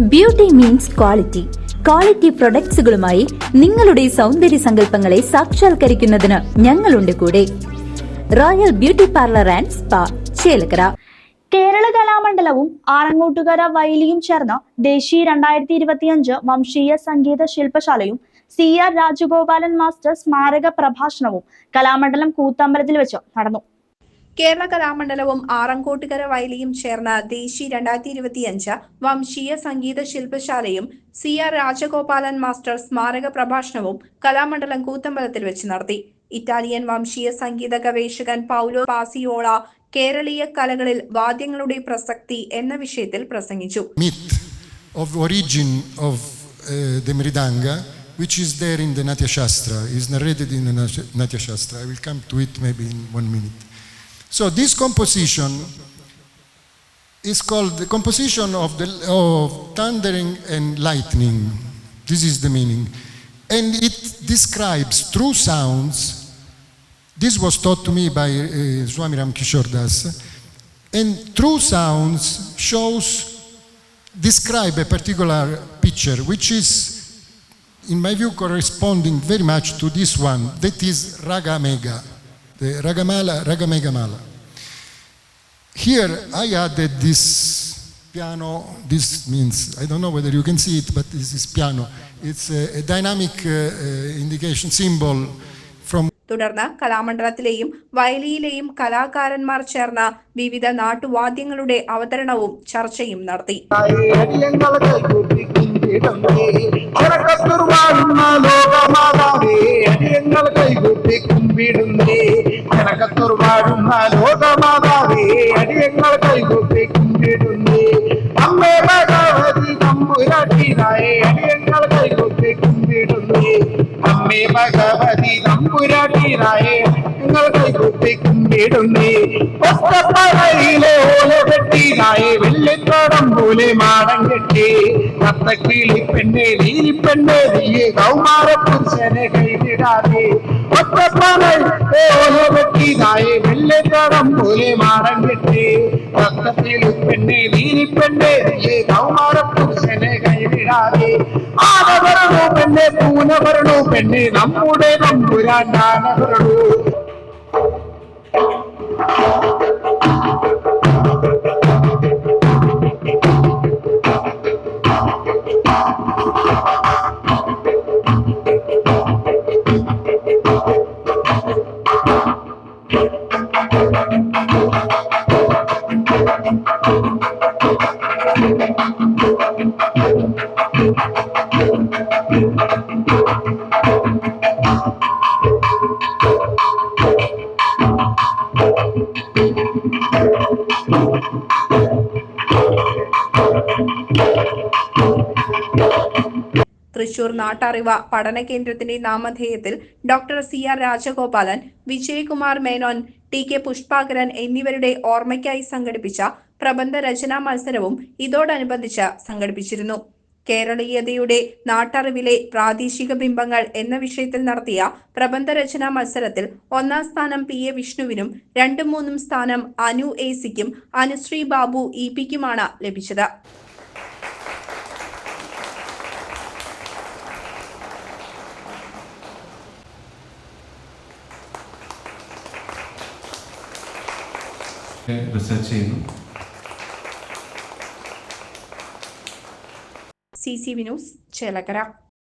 Beauty means quality quality പ്രൊഡക്ട്സുകളുമായി നിങ്ങളുടെ സൗന്ദര്യ സങ്കല്പങ്ങളെ സാക്ഷാത്കരിക്കുന്നതിന് ഞങ്ങളുണ്ട് കൂടെ. Royal beauty parlour and spa Chelakkara. Kerala കലാമണ്ഡലവും Arangottukara വയലിയും ചേർന്ന ദേശീയ രണ്ടായിരത്തി ഇരുപത്തിയഞ്ച് വംശീയ സംഗീത ശില്പശാലയും സി ആർ രാജഗോപാലൻ മാസ്റ്റർ സ്മാരക പ്രഭാഷണവും കലാമണ്ഡലം കൂത്തമ്പലത്തിൽ വെച്ച് നടന്നു. കേരള കലാമണ്ഡലവും ആറങ്കോട്ടുകര വയലിയും ചേർന്ന ദേശീയ രണ്ടായിരത്തി ഇരുപത്തിയഞ്ച് വംശീയ സംഗീത ശില്പശാലയും സി ആർ രാജഗോപാലൻ മാസ്റ്റർ സ്മാരക പ്രഭാഷണവും കലാമണ്ഡലം കൂത്തമ്പലത്തിൽ വെച്ച് നടത്തി ഇറ്റാലിയൻ വംശീയ സംഗീത ഗവേഷകൻ പൗലോ പാസിയോള കേരളീയ കലകളിൽ വാദ്യങ്ങളുടെ പ്രസക്തി എന്ന വിഷയത്തിൽ പ്രസംഗിച്ചു of origin of uh, the which is there in the Natya Shastra, is narrated in the. Natya Shastra. I will come to it maybe in one minute. So this composition is called the composition of, the, of thundering and lightning. This is the meaning. And it describes true sounds. This was taught to me by uh, Swami Ram Kishore Das. And true sounds shows describe a particular picture which is in my view corresponding very much to this one that is raga mega the ragamala Ragamegamala. here i added this piano this means i don't know whether you can see it but this is piano it's a, a dynamic uh, uh, indication symbol from തുടർന്ന് കലാമണ്ഡലത്തിലെയും വയലിയിലെയും കലാകാരന്മാർ ചേർന്ന വിവിധ നാട്ടുവാദ്യങ്ങളുടെ അവതരണവും ചർച്ചയും നടത്തി ജനക്കത്തുരുവാഴുന്ന ലോകമാതാവേ അടിയങ്ങൾ കൈകൂപ്പി കുമ്പിടുന്നേ. അമ്മേ ഭഗവതി നമ്പുരാട്ടിനായേ അടിയങ്ങൾ അമ്മേ ഭഗവതി നമ്പുരാട്ടിനായേ നിങ്ങൾ കൈകൂപ്പി കുമ്പിടുന്നേ ഒറ്റപ്പറയിലെ ഓല കെട്ടിനായേ വെള്ളിത്തോടം പോലെ മാടം കെട്ടി. കത്തക്കിളി പെണ്ണെ നീലി പെണ്ണെ നീയെ കൗമാര പുരുഷനെ കൈവിടാതെ. ഒറ്റപ്പറയിൽ ഓല കെട്ടിനായേ വെള്ളിത്തോടം പോലെ മാടം കെട്ടി. കത്തക്കിളി പെണ്ണെ നീലി പെണ്ണെ നീയെ കൗമാര പുരുഷനെ കൈവിടാതെ ആന വരണു പെണ്ണെ പൂന വരണു പെണ്ണെ തൃശൂർ നാട്ടറിവ പഠന കേന്ദ്രത്തിന്റെ നാമധേയത്തിൽ doctor C R Rajagopalan Vijayakumar Menon T K Pushpakaran എന്നിവരുടെ ഓർമ്മയ്ക്കായി സംഘടിപ്പിച്ച പ്രബന്ധ രചനാ മത്സരവും ഇതോടനുബന്ധിച്ച് സംഘടിപ്പിച്ചിരുന്നു. കേരളീയതയുടെ നാട്ടറിവിലെ പ്രാദേശിക ബിംബങ്ങൾ എന്ന വിഷയത്തിൽ നടത്തിയ പ്രബന്ധ രചനാ മത്സരത്തിൽ ഒന്നാം സ്ഥാനം പി എ വിഷ്ണുവിനും രണ്ടും മൂന്നും സ്ഥാനം അനു എ സിക്കും അനുശ്രീ ബാബു ഇ പിക്കുമാണ് ലഭിച്ചത്. റിസർച്ച് ചെയ്യുന്നു. C C Vinus news Chelakkara